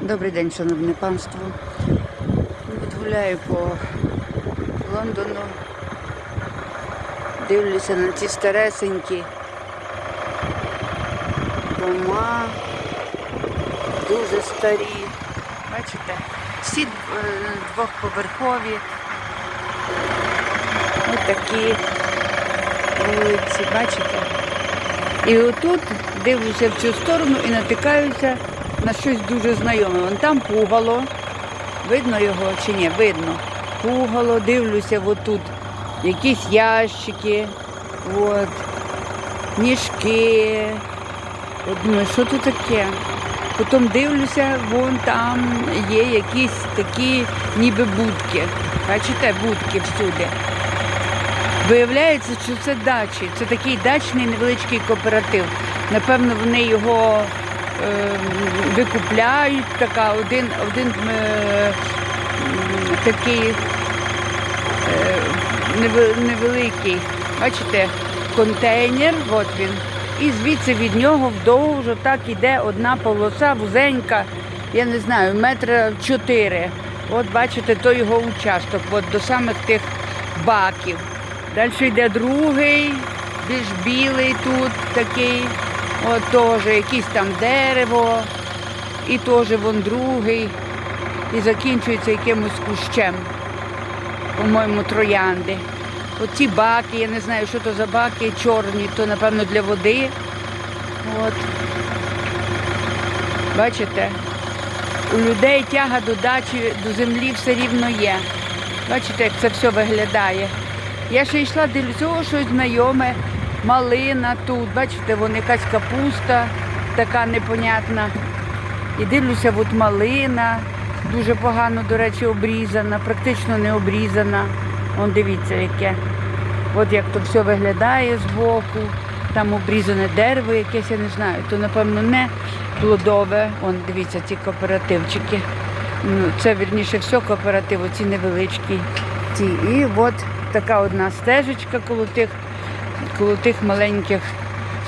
Добрий день, шановне панство. От гуляю по Лондону. Дивлюся на ці старесенькі дома. Дуже старі. Бачите? Всі е, двохповерхові. Ось такі вулиці, бачите? І отут дивлюся в цю сторону і натикаюся на щось дуже знайоме. Вон там пугало. Видно його чи ні? Видно. Пугало, дивлюся отут. Якісь ящики, от, ніжки. Думаю, що тут таке? Потім дивлюся, вон там є якісь такі ніби будки. Бачите, будки всюди. Виявляється, що це дачі. Це такий дачний невеличкий кооператив. Напевно, вони його викупляють. Така, один, один е, такий е, невеликий, бачите, контейнер, от він. І звідси від нього вдовж так іде одна полоса, вузенька, я не знаю, метра чотири. От бачите, то його участок, от до самих тих баків. Далі йде другий, більш білий тут такий, от теж якийсь там дерево, і теж вон другий, і закінчується якимось кущем, по-моєму, троянди. Оці баки, я не знаю, що то за баки, чорні, то напевно для води. От. Бачите? У людей тяга до дачі, до землі все рівно є. Бачите, як це все виглядає. Я ще йшла, дивлюся, о, щось знайоме, малина тут, бачите, вон якась капуста така непонятна. І дивлюся, от малина, дуже погано, до речі, обрізана, практично не обрізана. Вон дивіться, яке. От як то все виглядає збоку. Там обрізане дерево якесь, я не знаю, то напевно не плодове. Вон, дивіться, ці кооперативчики. Ну, це вірніше все кооператив, оці невеличкі. Ці. І от така одна стежечка коло тих, коло тих маленьких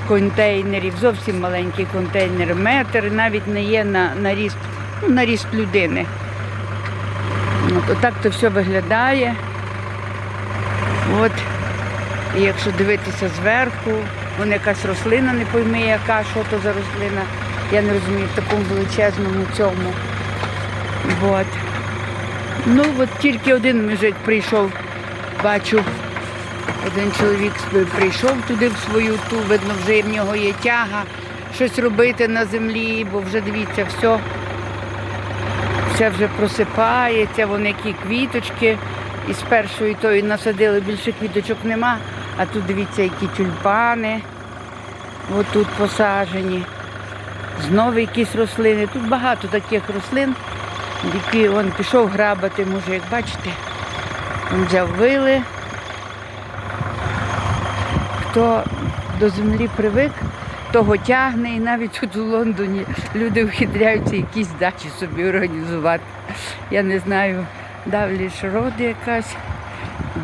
контейнерів, зовсім маленький контейнер, метр, навіть не є на, на, ріст, ну, на ріст людини. От, отак то все виглядає. От. І якщо дивитися зверху, вон якась рослина, не пойми яка, що то за рослина. Я не розумію в такому величезному цьому. От. Ну, от тільки один мужик прийшов, бачу, один чоловік прийшов туди в свою ту, видно, вже в нього є тяга, щось робити на землі, бо вже дивіться, все, все вже просипається, вон які квіточки. І з першої тої насадили, більше квіточок нема, а тут дивіться, які тюльпани. Отут посаджені. Знову якісь рослини. Тут багато таких рослин, які він пішов грабати, може, як бачите. Він взяв вили. Хто до землі привик, того тягне. І навіть тут у Лондоні люди вхитряються якісь дачі собі організувати. Я не знаю, Давліш Род якась,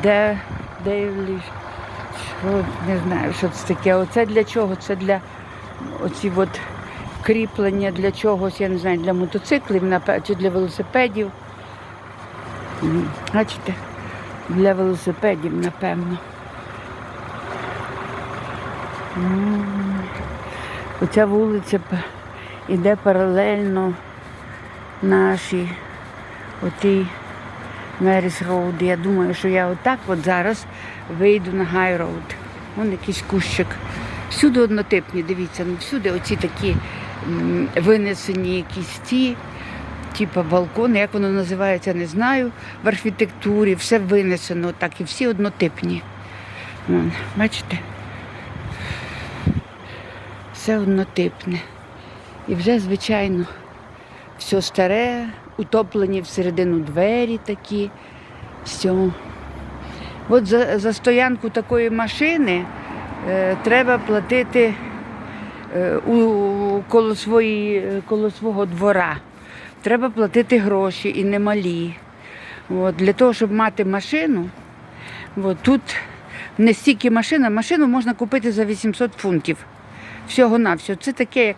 де Род, не знаю, що це таке. Оце для чого? Це для оці от кріплення для чогось, я не знаю, для мотоциклів чи для велосипедів. Бачите? Для велосипедів, напевно. Оця вулиця іде паралельно нашій отій Меріс Роуд. Я думаю, що я отак от зараз вийду на Гай Роуд. Вон якийсь кущик. Всюди однотипні, дивіться, ну всюди оці такі винесені якісь ті, типу балкони, як воно називається, не знаю. В архітектурі все винесено так, і всі однотипні. Вон, бачите? Все однотипне. І вже, звичайно, все старе, утоплені всередину двері такі. Все. От за, за стоянку такої машини е, треба платити е, у, коло, свої, коло свого двора. Треба платити гроші і немалі. От, для того, щоб мати машину, от, тут не стільки машина, машину можна купити за 800 фунтів. Всього на все. Це таке, як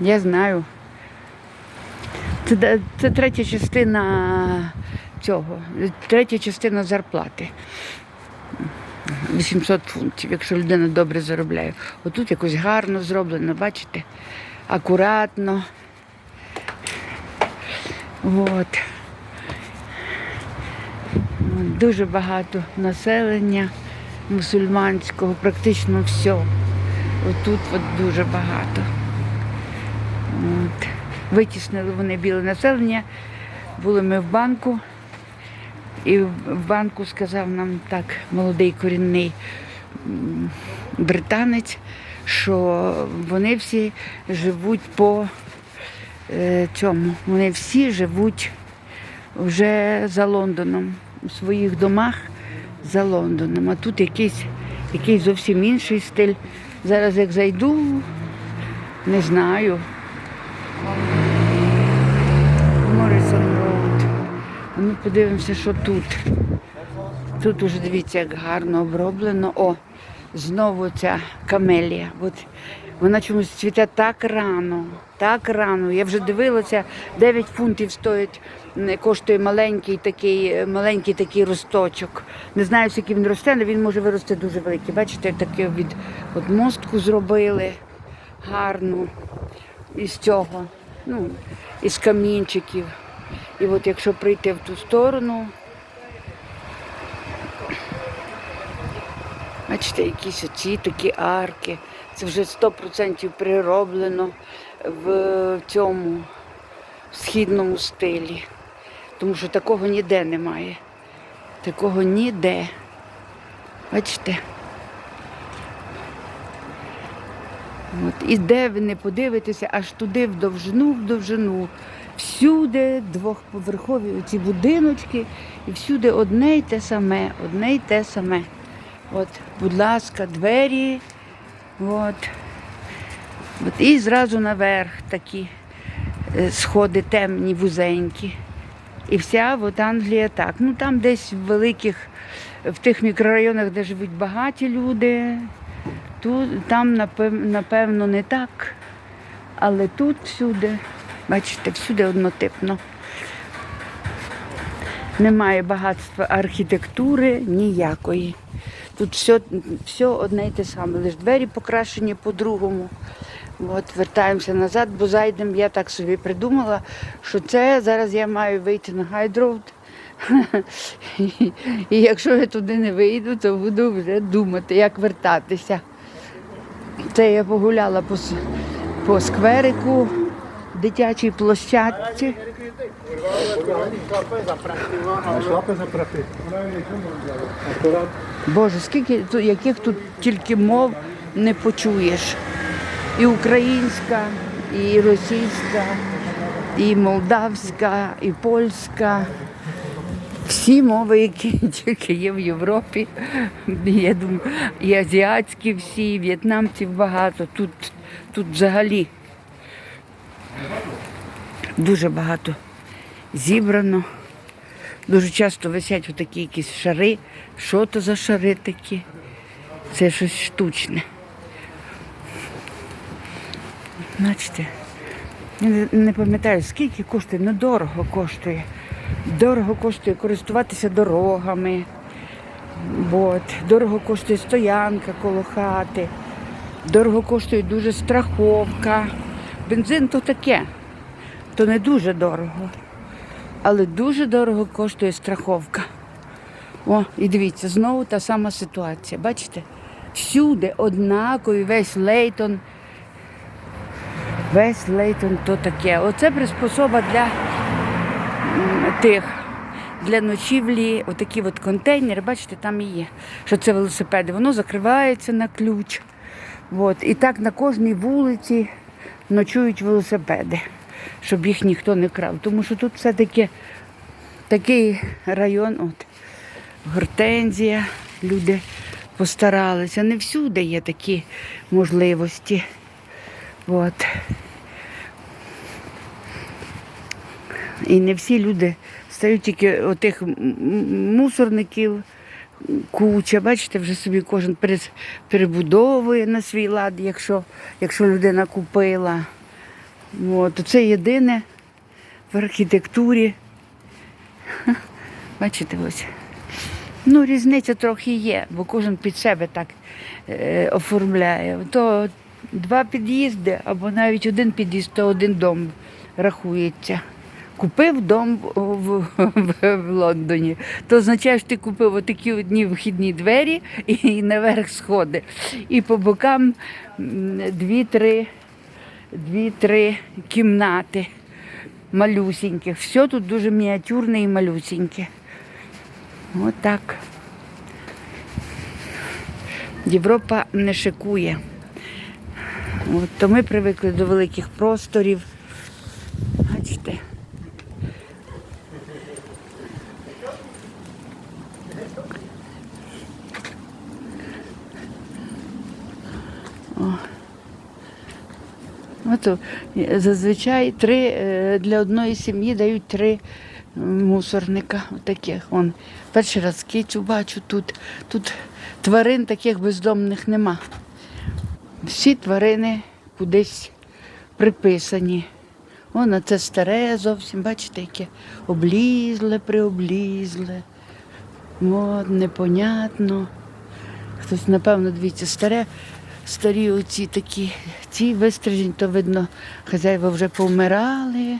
я знаю, Це, це третя частина цього, третя частина зарплати. 800 фунтів, якщо людина добре заробляє. Отут якось гарно зроблено, бачите? Акуратно. От. Дуже багато населення мусульманського, практично все. Отут от дуже багато. От. Витіснили вони біле населення. Були ми в банку, і в банку сказав нам так молодий корінний британець, що вони всі живуть по е, цьому. Вони всі живуть вже за Лондоном, у своїх домах за Лондоном. А тут якийсь, якийсь зовсім інший стиль. Зараз як зайду, не знаю. Моррисон Роуд. А Ми подивимося, що тут. Тут уже дивіться, як гарно оброблено. О, знову ця камелія. От вона чомусь цвіте так рано, так рано. Я вже дивилася, 9 фунтів стоїть, коштує маленький такий, е, маленький такий росточок. Не знаю, скільки він росте, але він може вирости дуже великий. Бачите, таке від от мостку зробили гарну із цього, ну, із камінчиків. І от якщо прийти в ту сторону, бачите, якісь оці такі арки. Це вже 100% прироблено в цьому східному стилі. Тому що такого ніде немає. Такого ніде. Бачите? От, і де ви не подивитеся, аж туди в довжину, в довжину. Всюди двохповерхові ці будиночки, і всюди одне й те саме, одне й те саме. От, будь ласка, двері. От. От, і зразу наверх такі е, сходи темні, вузенькі. І вся от Англія так. Ну там десь в великих, в тих мікрорайонах, де живуть багаті люди, тут, там напевно не так. Але тут всюди, бачите, всюди однотипно. Немає багатства архітектури ніякої. Тут все, все одне й те саме, лише двері покрашені по-другому. От, вертаємося назад, бо зайдемо, я так собі придумала, що це зараз я маю вийти на Гайдроуд. І, якщо я туди не вийду, то буду вже думати, як вертатися. Це я погуляла по, по скверику, дитячій площадці. Боже, скільки яких тут тільки мов не почуєш. І українська, і російська, і молдавська, і польська. Всі мови, які тільки є в Європі. Я і азіатські всі, і в'єтнамців багато. Тут, тут взагалі дуже багато зібрано. Дуже часто висять отакі якісь шари. Що то за шари такі? Це щось штучне. Бачите, не, пам'ятаю, скільки коштує, ну дорого коштує. Дорого коштує користуватися дорогами. От. Дорого коштує стоянка коло хати. Дорого коштує дуже страховка. Бензин то таке, то не дуже дорого. Але дуже дорого коштує страховка. О, і дивіться, знову та сама ситуація. Бачите? Всюди однакові, весь Лейтон. Весь Лейтон то таке. Оце приспособа для тих, для ночівлі, отакі от контейнери, бачите, там і є, що це велосипеди. Воно закривається на ключ. От. І так на кожній вулиці ночують велосипеди, щоб їх ніхто не крав. Тому що тут все-таки такий район, от, гортензія, люди постаралися. Не всюди є такі можливості. От. І не всі люди стають тільки отих мусорників, куча. Бачите, вже собі кожен перебудовує на свій лад, якщо, якщо людина купила. От. Це єдине, в архітектурі. Бачите, ось. Ну, різниця трохи є, бо кожен під себе так е, оформляє. То два під'їзди або навіть один під'їзд, то один дом рахується. Купив дом в, в, в, Лондоні, то означає, що ти купив отакі одні вхідні двері і, і наверх сходи. І по бокам дві-три дві-три кімнати малюсіньких. Все тут дуже мініатюрне і малюсіньке. Отак. Європа не шикує. От, то ми привикли до великих просторів. Бачите. От, е, зазвичай три е, для одної сім'ї дають три мусорника. Отаких. Вон. Перший раз кицю бачу тут. Тут тварин таких бездомних нема. Всі тварини кудись приписані. Воно це старе зовсім, бачите, яке облізле, приоблізле. От, непонятно. Хтось, напевно, дивіться, старе, старі оці такі, ці вистрижені, то видно, хазяїва вже повмирали,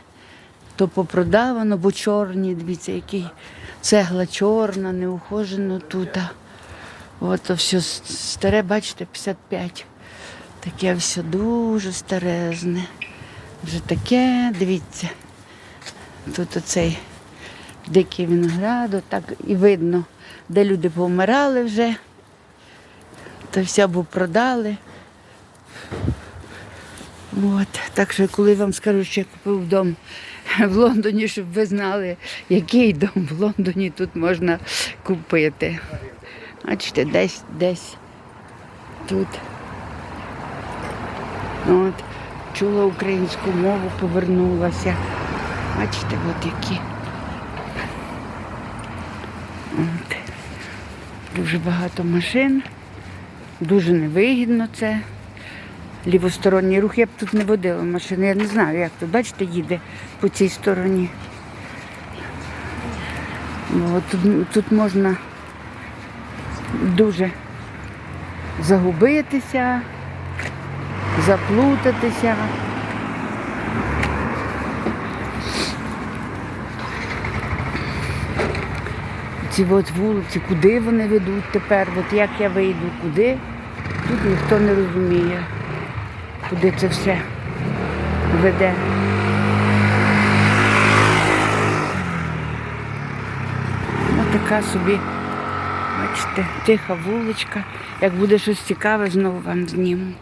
то попродавано, бо чорні, дивіться, який цегла чорна, неухожено тут. От все старе, бачите, 55. Таке все дуже старезне. Вже таке, дивіться. Тут оцей дикий виноград, так і видно, де люди повмирали вже то все або продали. От. Так що, коли вам скажу, що я купив дом в Лондоні, щоб ви знали, який дом в Лондоні тут можна купити. Бачите, десь, десь тут. От. Чула українську мову, повернулася. Бачите, от які. От. Дуже багато машин. Дуже невигідно це. Лівосторонній рух. Я б тут не водила машини. Я не знаю, як тут. Бачите, їде по цій стороні. Ну, от Тут, тут можна дуже загубитися, заплутатися. Ці от вулиці, куди вони ведуть тепер, от як я вийду, куди, тут ніхто не розуміє, куди це все веде. Ось така собі, бачите, тиха вуличка. Як буде щось цікаве, знову вам зніму.